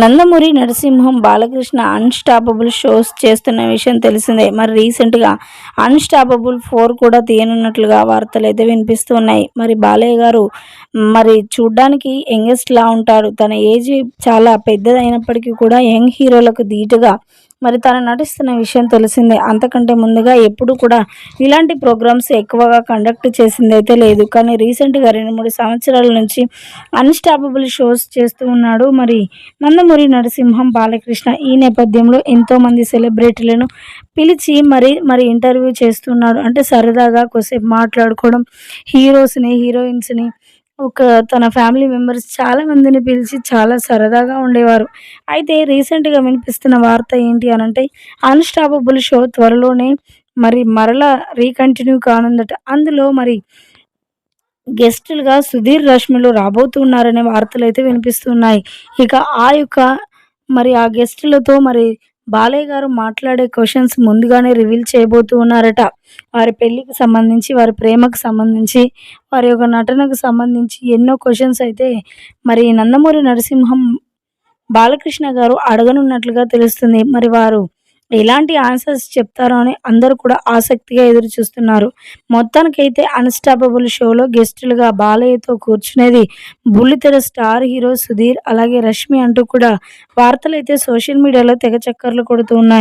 Nandamuri Narasimham Balakrishna unstoppable shows చేస్తున్న విషయం తెలిసిందే. మరి రీసెంట్గా అన్స్టాపబుల్ ఫోర్ కూడా తీయనున్నట్లుగా వార్తలు అయితే వినిపిస్తూ ఉన్నాయి. మరి బాలయ్య గారు మరి చూడ్డానికి యంగెస్ట్ లా తన ఏజ్ చాలా పెద్దదైనప్పటికీ కూడా యంగ్ హీరోలకు ధీటుగా మరి తను నటిస్తున్న విషయం తెలిసిందే. అంతకంటే ముందుగా ఎప్పుడు కూడా ఇలాంటి ప్రోగ్రామ్స్ ఎక్కువగా కండక్ట్ చేసింది అయితే లేదు. కానీ రీసెంట్గా రెండు మూడు సంవత్సరాల నుంచి అన్స్టాపబుల్ షోస్ చేస్తూ ఉన్నాడు. మరి నందమూరి నరసింహం బాలకృష్ణ ఈ నేపథ్యంలో ఎంతోమంది సెలబ్రిటీలను పిలిచి మరి మరి ఇంటర్వ్యూ చేస్తున్నాడు. అంటే సరదాగా కొద్దిసేపు మాట్లాడుకోవడం హీరోస్ని హీరోయిన్స్ని ఒక తన ఫ్యామిలీ మెంబర్స్ చాలా మందిని పిలిచి చాలా సరదాగా ఉండేవారు. అయితే రీసెంట్గా వినిపిస్తున్న వార్త ఏంటి అని అంటే అన్స్టాపబుల్ షో త్వరలోనే మరి మరలా రీకంటిన్యూ కానుందట. అందులో మరి గెస్టులుగా సుధీర్ రష్మిలు రాబోతున్నారనే వార్తలు అయితే వినిపిస్తున్నాయి. ఇక ఆ యొక్క మరి ఆ గెస్టులతో మరి బాలయ్య గారు మాట్లాడే క్వశ్చన్స్ ముందుగానే రివీల్ చేయబోతూ ఉన్నారట. వారి పెళ్ళికి సంబంధించి వారి ప్రేమకు సంబంధించి వారి యొక్క నటనకు సంబంధించి ఎన్నో క్వశ్చన్స్ అయితే మరి నందమూరి నరసింహం బాలకృష్ణ గారు అడగనున్నట్లుగా తెలుస్తుంది. మరి వారు ఎలాంటి ఆన్సర్స్ చెప్తారో అని అందరూ కూడా ఆసక్తిగా ఎదురు చూస్తున్నారు. మొత్తానికైతే అన్స్టాపబుల్ షోలో గెస్టులుగా బాలయ్యతో కూర్చునేది బుల్లితెర స్టార్ హీరో సుధీర్ అలాగే రష్మి అంటూ కూడా వార్తలు అయితే సోషల్ మీడియాలో తెగ చక్కర్లు కొడుతూ ఉన్నాయి.